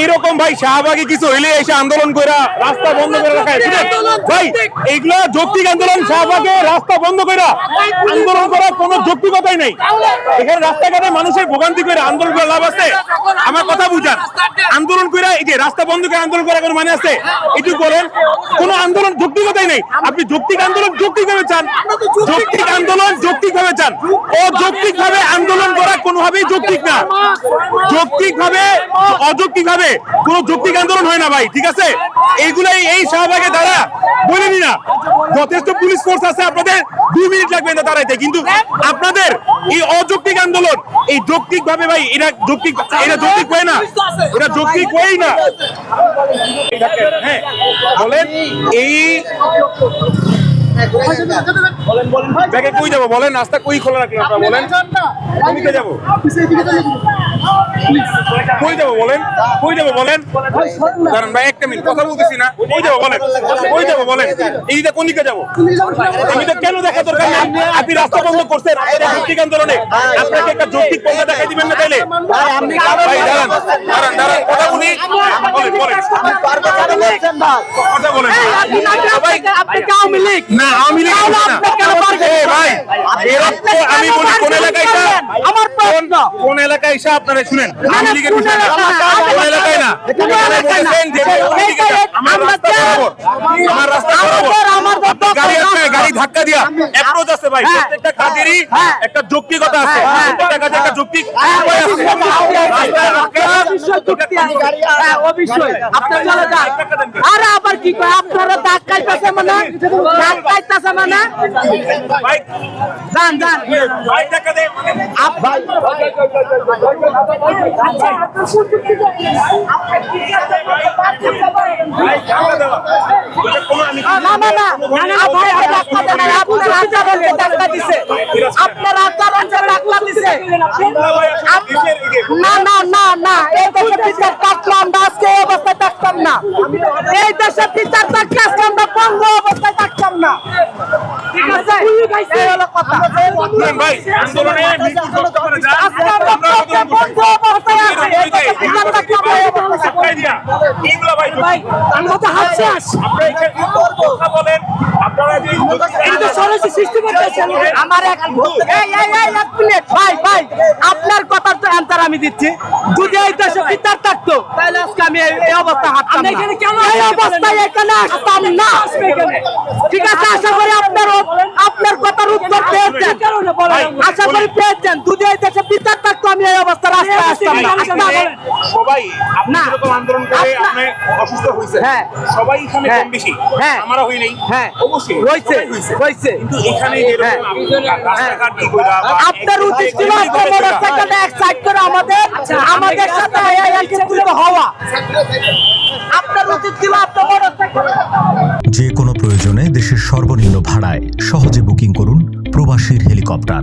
এইরকম ভাই শাহবাগে কিছু হইলে এসে আন্দোলন করে রাস্তা বন্ধ করে রাখা ভাই এইগুলো যৌক্তিক আন্দোলন শাহবাগে রাস্তা বন্ধ করে আন্দোলন করার কোনো যৌক্তিকতাই নেই। এখানে রাস্তাঘাটে মানুষের ভোগান্তি করে আন্দোলন করে লাভ আছে? আমার কথা বুঝান। আন্দোলন করে এই যে রাস্তা বন্ধ করে আন্দোলন করার কোনো মানে আছে? এটু বলেন কোনো আন্দোলন যৌক্তিকতাই নেই? আপনি যৌক্তিক আন্দোলন যৌক্তিক ভাবে চান যৌক্তিক আন্দোলন যৌক্তিক ভাবে চান? অযৌক্তিক ভাবে আন্দোলন করা কোনোভাবেই যৌক্তিক না। যৌক্তিক ভাবে অযৌক্তিক ভাবে কোন যৌক্তিক আন্দোলন হয় না ভাই, ঠিক আছে? এইগুলাই এই শাহবাগে দ্বারা বলিনি না যথেষ্ট পুলিশ ফোর্স আছে আপনাদের, দুই মিনিট লাগবে না দাঁড়াইতে। কিন্তু আপনাদের এই অযৌক্তিক আন্দোলন, এই যৌক্তিক ভাবে ভাই, এটা যৌক্তিক এটা যৌক্তিক হয় না। এটা যৌক্তিক হয় না। হ্যাঁ বলেন, এই ব্যাগে কই যাব বলেন? রাস্তা কই খোলা রাখলেন আপনারা বলেন? কোনদিকে যাব? কই যাব বলেন? কই যাব বলেন? দাঁড়ান ভাই একটা মিনিট কথা বলতেছি না। কই যাব বলেন? কই যাব বলেন? এই দিকে কোন দিকে যাব আমি তো কেন দেখা দরকার নেই? আপনি রাস্তা বন্ধ করছেন আপনার যৌক্তিক আন্দোলনে। আপনাকে একটা যৌক্তিক পন্থা দেখাই দিবেন না তাইলে? ভাই দাঁড়ান দাঁড়ান দাঁড়ান কথা বলি। বলেন বলেন। কথা বলেন। সবাই আপনি আওয়ামী লীগ। না আওয়ামী লীগ না। আপনি কেন পারবেন এ ভাই এরকম তো আমি বলি কোন এলাকায় আমার প্রশ্ন কোন এলাকায় এসে আপনারা শুনেন আওয়ামী লীগের কোন এলাকায়? না কোন আপনারা এলাকায় না? বলেছেন যে ওই দিকে যান। আমার রাস্তা বরাবর আমার রাস্তা বরাবর আমাদের- আমাদের গাড়ি আছে গাড়ি ধাক্কা দিয়া অ্যাপ্রোচ আছে ভাই হ্যাঁ। প্রত্যেকটা কাজেরই হ্যাঁ। একটা যৌক্তিকতা আছে হ্যাঁ। প্রত্যেকটা কাজে একটা যৌক্তিক হ্যাঁ, উপায় আছে। অবশ্যই, অবশ্যই যুক্তি আছে। হ্যাঁ, অবশ্যই। আপনি চলে যান। আরে মানে মানে যান যান আমি না না না আপনার এই দেশে বিচার থাকলে আজকে এই অবস্থায় থাকতাম না এই দেশে বিচার আজকে অবস্থায় থাকতাম না ঠিক আছে এই হলো কথা ভাই আন্দোলনে অবস্থায় আছি ভাই আমরা তো হাত শেষ আপনারা এখানে কথা বলেন আপনারা যে এটা তো সরাসরি সৃষ্টি করতেছেন আমার এক এই এই এই এক মিনিট ভাই ভাই আপনার কথার তো অ্যান্সার আমি দিচ্ছি যদি এই দেশে তাহলে আজকে আমি এই অবস্থায় হাঁটতাম না। এই অবস্থায় এখানে আসতাম না। ঠিক আছে আশা করি আপনার আপনার কথার উত্তর পেয়েছেন। আশা করি পেয়েছেন। যদি এই দেশে বিচার থাকতো আমি এই অবস্থায় রাস্তায় আসতাম না। সবাই না। আন্দোলন করে আপনি অসুস্থ হয়েছে হ্যাঁ। সবাই এখানে হ্যাঁ। কম বেশি। হ্যাঁ। আমারও হই নাই হ্যাঁ। অবশ্যই সবাই হইছে। কিন্তু এখানে যেরকম হ্যাঁ। রাস্তাঘাট কি কইরা বা আপনার এক- উচিত ছিল এক- আপনার এক- মোটরসাইকেলটা এক সাইড করে আমাদের আমাদের সাথে এই এই একত্রিত হওয়া আপনার উচিত ছিল আপনার মোটরসাইকেল যে কোনো প্রয়োজনে দেশের সর্বনিম্ন ভাড়ায় সহজে বুকিং করুন প্রবাসীর হেলিকপ্টার।